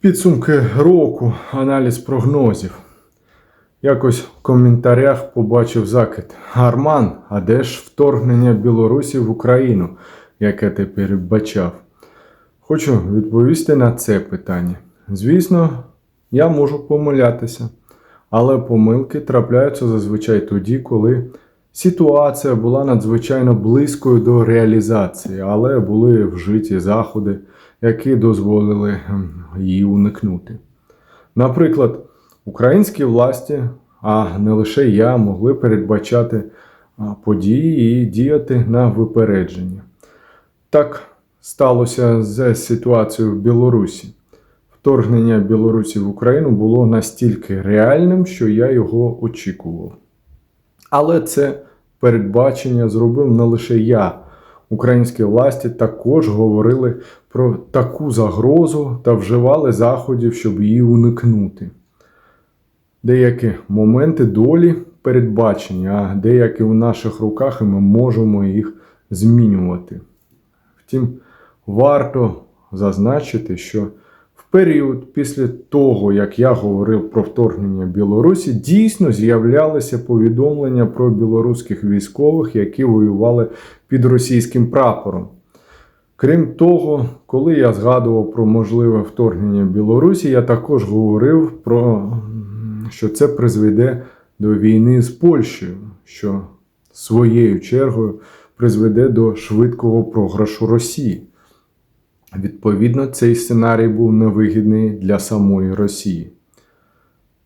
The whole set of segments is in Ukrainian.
Підсумки року, аналіз прогнозів. Якось в коментарях побачив закид. Арман, а де ж вторгнення Білорусі в Україну, яке ти передбачав? Хочу відповісти на це питання. Звісно, я можу помилятися, але помилки трапляються зазвичай тоді, коли ситуація була надзвичайно близькою до реалізації, але були вжиті заходи, які дозволили ем, її уникнути. Наприклад, українські власті, а не лише я, могли передбачати події і діяти на випередження. Так сталося з ситуацією в Білорусі. Вторгнення Білорусі в Україну було настільки реальним, що я його очікував. Але це передбачення зробив не лише я. Українські власті також говорили про таку загрозу та вживали заходів, щоб її уникнути. Деякі моменти долі передбачені, а деякі у наших руках і ми можемо їх змінювати. Втім, варто зазначити, що період після того, як я говорив про вторгнення Білорусі, дійсно з'являлися повідомлення про білоруських військових, які воювали під російським прапором. Крім того, коли я згадував про можливе вторгнення Білорусі, я також говорив про що це призведе до війни з Польщею, що своєю чергою призведе до швидкого програшу Росії. Відповідно, цей сценарій був невигідний для самої Росії.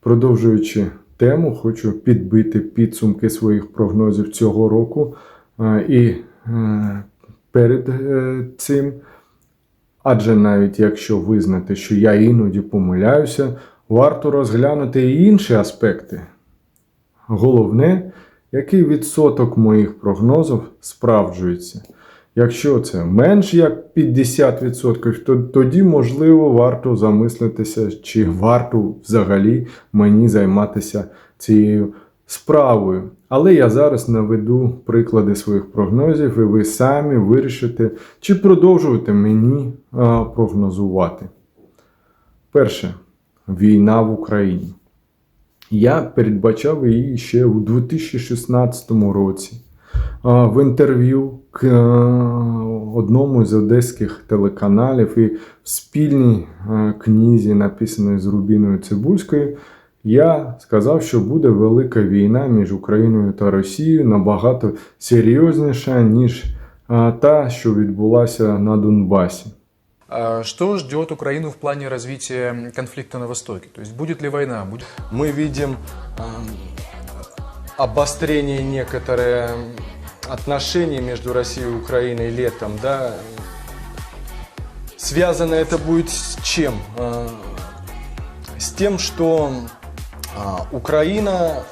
Продовжуючи тему, хочу підбити підсумки своїх прогнозів цього року е, і е, перед е, цим, адже навіть якщо визнати, що я іноді помиляюся, варто розглянути і інші аспекти. Головне, який відсоток моїх прогнозів справджується. Якщо це менш як 50%, то тоді, можливо, варто замислитися, чи варто взагалі мені займатися цією справою. Але я зараз наведу приклади своїх прогнозів, і ви самі вирішите, чи продовжувати мені прогнозувати. Перше, війна в Україні. Я передбачав її ще у 2016 році. В інтерв'ю к е, одному з одеських телеканалів і в спільній е, книзі, написаної з Рубіною Цибульською, я сказав, що буде велика війна між Україною та Росією набагато серйозніша, ніж е, та, що відбулася на Донбасі. А Что ждет Украину в плане развития конфликта на Востоке? То есть будет ли война? Будет... мы видим обострение некоторые отношений между Россией и Украиной летом, да. Связано это будет с чем? Э, С тем, что а, Украина,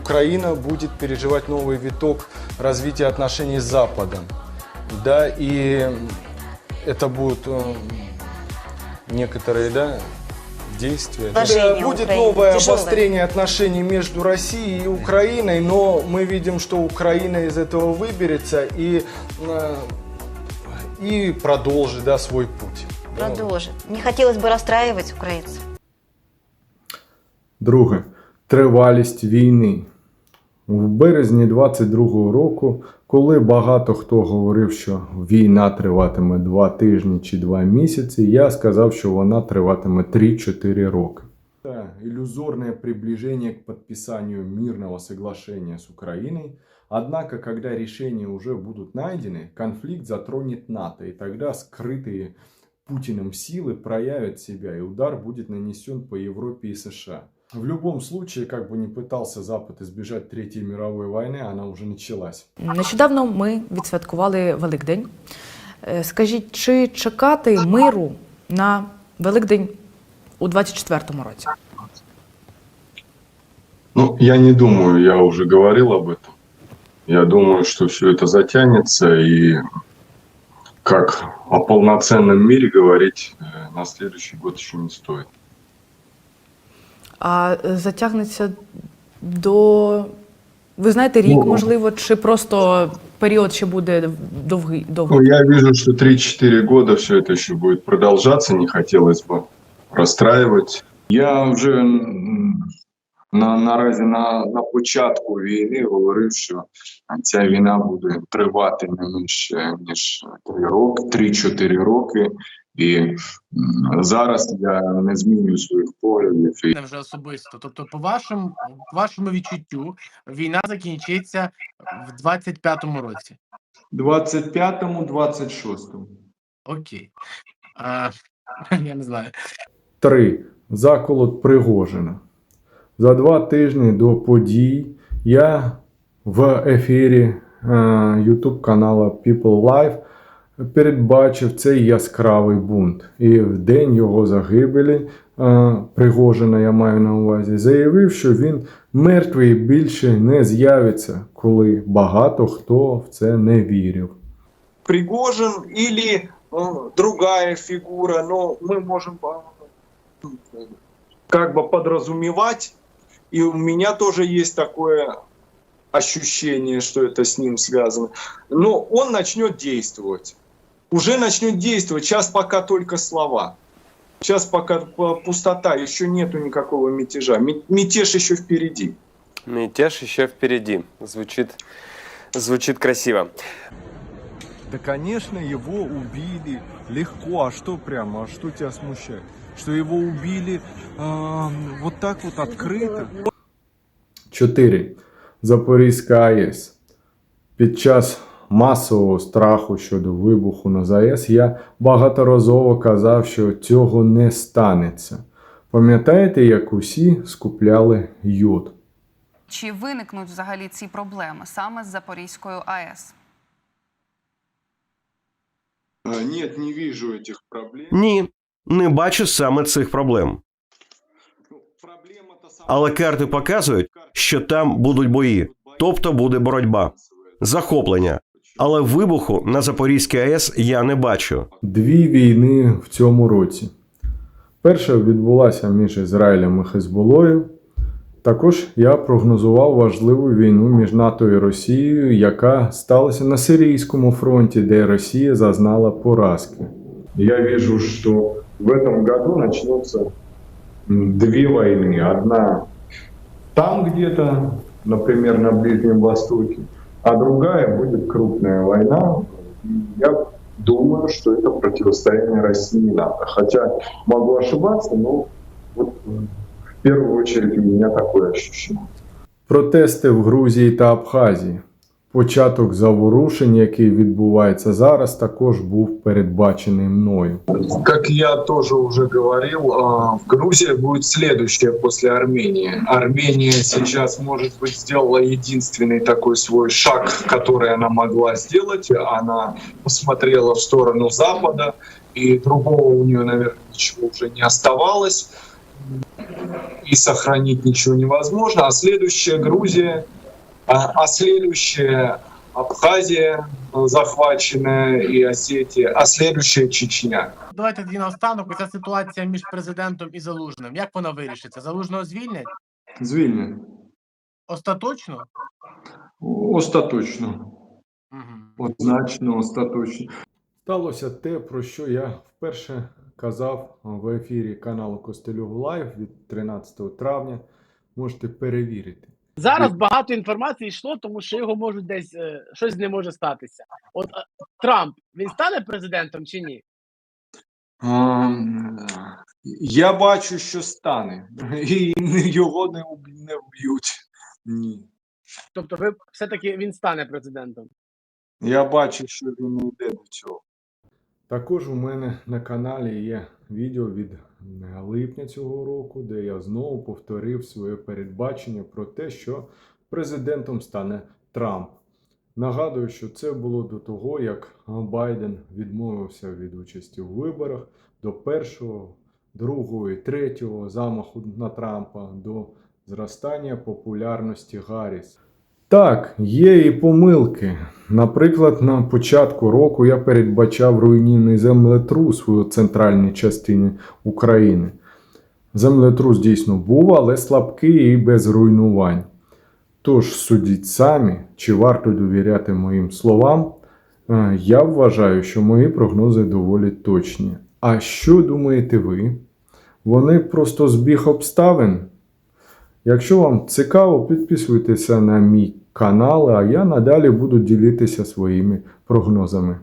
Украина будет переживать новый виток развития отношений с Западом, да, и это будут э, некоторые, да, действия. Положение Да, будет Украины новое тяжелое. обострение отношений между Россией и Украиной, но мы видим, что Украина из этого выберется и, э, и продолжит да, свой путь. Да. Продолжит. Не хотелось бы расстраивать украинцев. Друге тривалість війни. В березні 22-го року, коли багато хто говорив, що війна триватиме 2 тижні чи 2 місяці, я сказав, що вона триватиме 3-4 роки. Это иллюзорное приближение к подписанию мирного соглашения с Украиной. Однако, когда решения уже будут найдены, конфликт затронет НАТО, и тогда скрытые Путиным силы проявят себя, и удар будет нанесен по Европе и США. В любом случае, как бы ни пытался Запад избежать Третьей мировой войны, она уже началась. Нещодавно ми відсвяткували Великдень. Е, Скажіть, чи чекати миру на Великдень у 24-му році? Ну, я не думаю, я уже говорил об этом. Я думаю, что все это затянется, и как о полноценном мире говорить э, на следующий год еще не стоит. А е, затягнеться до. Ви знаєте, рік, Ну, можливо, чи просто період ще буде довгий? Ну, довгий? я вижу, что 3-4 года все это еще будет продолжаться, не хотелось бы расстраивать. Я вже на, наразі на, на початку війни говорив, що ця війна буде тривати не менше ніж 3 роки, 3-4 роки. І зараз я не змінюю своїх поглядів. Не вже особисто. Тобто, по вашому, по вашому відчуттю, війна закінчиться в 25-му році. 25-му, 26-му. Окей. А, я не знаю. 3. Заколот Пригожина. За два тижні до подій я в ефірі е, YouTube каналу People Live передбачив цей яскравий бунт. І в день його загибелі е, Пригожина, я маю на увазі, заявив, що він мертвий і більше не з'явиться, коли багато хто в це не вірив. Пригожин или э, другая фигура, но мы можем э, как бы подразумевать, и у меня тоже есть такое ощущение, что это с ним связано. Но он начнет действовать. Уже начнет действовать. Сейчас пока только слова. Сейчас пока пустота, еще нету никакого мятежа. Мятеж еще впереди. Мятеж еще впереди. Звучит, звучит красиво. Да, конечно, его убили легко. А что прямо? А что тебя смущает? Что его убили а, вот так вот открыто? 4. Запорізька АЕС. Під час масового страху щодо вибуху на ЗАЕС я багаторазово казав, що цього не станеться. Пам'ятаєте, як усі скупляли йод? Чи виникнуть взагалі ці проблеми саме з Запорізькою АЕС? Нет, не вижу этих проблем. Ні, не бачу саме цих проблем. Ну, Але карти показують, що там будуть бої, тобто буде боротьба, захоплення. Але вибуху на Запорізькій АЕС я не бачу. Дві війни в цьому році. Перша відбулася між Ізраїлем і Хезболою. Також я прогнозував важливу війну між НАТО і Росією, яка сталася на Сирійському фронті, де Росія зазнала поразки. Я вижу, що в этом году начнется м, две войны. Одна там где-то, например, на Ближнем Востоке, а другая будет крупная война. Я думаю, что это противостояние России и НАТО. Хотя могу ошибаться, но вот в первую очередь у меня такое ощущение. Протести в Грузії та Абхазії. Початок заворушень, який відбувається зараз, також був передбачений мною. Как я тоже уже говорил, а, в Грузии будет следующее после Армении. Армения сейчас, может быть, сделала единственный такой свой шаг, который она могла сделать. Она посмотрела в сторону Запада, и другого у нее, наверное, ничего уже не оставалось. И сохранить ничего невозможно. А следующая Грузия, а, а следующая Абхазия э, захваченная и Осетия, а следующая Чечня. Давайте тоді наостанок. Оця ситуація між президентом і Залужним. Як вона вирішиться? Залужного звільнять? Звільнення. Остаточно? Остаточно. Угу. Однозначно, остаточно. Сталося те, про що я вперше казав в ефірі каналу Костелюг Лайв від 13 травня. Можете перевірити. Зараз багато інформації йшло, тому що його можуть десь е, щось ним може статися. От е, Трамп він стане президентом чи ні? Я бачу, що стане. І його не, не вб'ють. Ні. Тобто, ви все-таки він стане президентом. Я бачу, що він не йде до цього. Також у мене на каналі є відео від е, липня цього року, де я знову повторив своє передбачення про те, що президентом стане Трамп. Нагадую, що це було до того, як Байден відмовився від участі у виборах до першого, другого і третього замаху на Трампа до зростання популярності Гарріс. Так, є і помилки. Наприклад, на початку року я передбачав руйнівний землетрус у центральній частині України. Землетрус дійсно був, але слабкий і без руйнувань. Тож судіть самі, чи варто довіряти моїм словам. Е, Я вважаю, що мої прогнози доволі точні. А що думаєте ви? вони просто збіг обставин. Якщо вам цікаво, підписуйтеся на мій канал, а я надалі буду ділитися своїми прогнозами.